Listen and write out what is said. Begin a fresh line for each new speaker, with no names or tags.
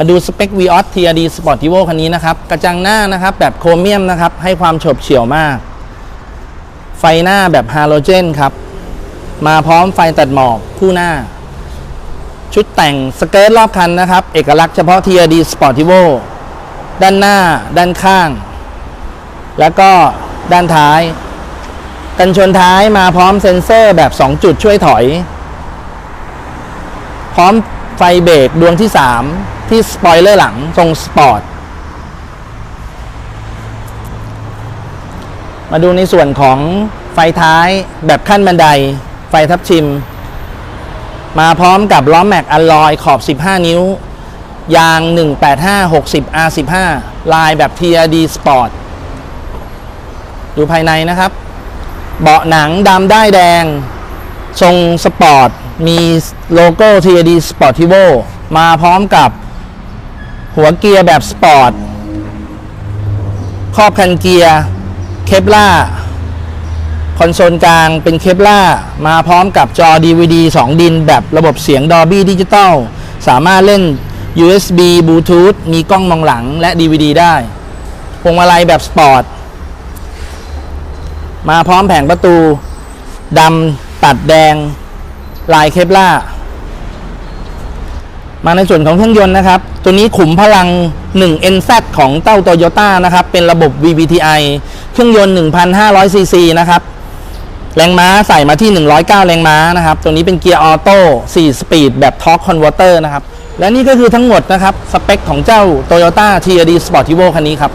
มาดูสเปค Vios TRD Sportivo คันนี้นะครับ กระจังหน้านะครับ แบบโครเมียมนะครับ ให้ความโฉบเฉี่ยวมาก ไฟหน้าแบบฮาโลเจนครับ มาพร้อมไฟตัดหมอกคู่หน้า ชุดแต่งสเกิร์ตรอบคันนะครับ เอกลักษณ์เฉพาะ TRD Sportivo ด้านหน้า ด้านข้าง แล้วก็ด้านท้าย กันชนท้ายมาพร้อมเซ็นเซอร์แบบ 2 จุดช่วยถอย พร้อม ไฟเบรกดวงที่ 3 ที่สปอยเลอร์หลังทรงสปอร์ต มาดูในส่วนของไฟท้ายแบบขั้นบันได ไฟทับชิม มาพร้อมกับล้อแม็กอัลลอยขอบ 15 นิ้ว ยาง 185 60 R15 ลายแบบ TRD Sport ดูภายในนะครับ เบาะหนังดำได้แดง ทรงสปอร์ต มีโลโก้ TRD Sportivo มาพร้อมกับหัวเกียร์แบบสปอร์ตครอบคันเกียร์เคปล่าคอนโซลกลางเป็นเคปล่ามาพร้อมกับจอ DVD 2 ดินแบบระบบเสียง Dolby Digital สามารถเล่น USB Bluetooth มีกล้องมองหลังและ DVD ได้พวงมาลัยแบบสปอร์ต มาพร้อมแผงประตูดำ ตัดแดงลายเคปล่ามาในส่วนของเครื่องยนต์นะครับ ตัวนี้ขุมพลัง 1 NZ ของเต้าโตโยต้านะครับ เป็นระบบ VVTi เครื่องยนต์ 1,500 ซีซีนะครับ แรงม้าใส่มาที่ 109 แรงม้านะครับ ตัวนี้เป็นเกียร์ออโต้4สปีดแบบทอร์คคอนเวอร์เตอร์นะครับ และนี่ก็คือทั้งหมดนะครับ สเปคของเจ้า Toyota TRD Sportivo คันนี้ครับ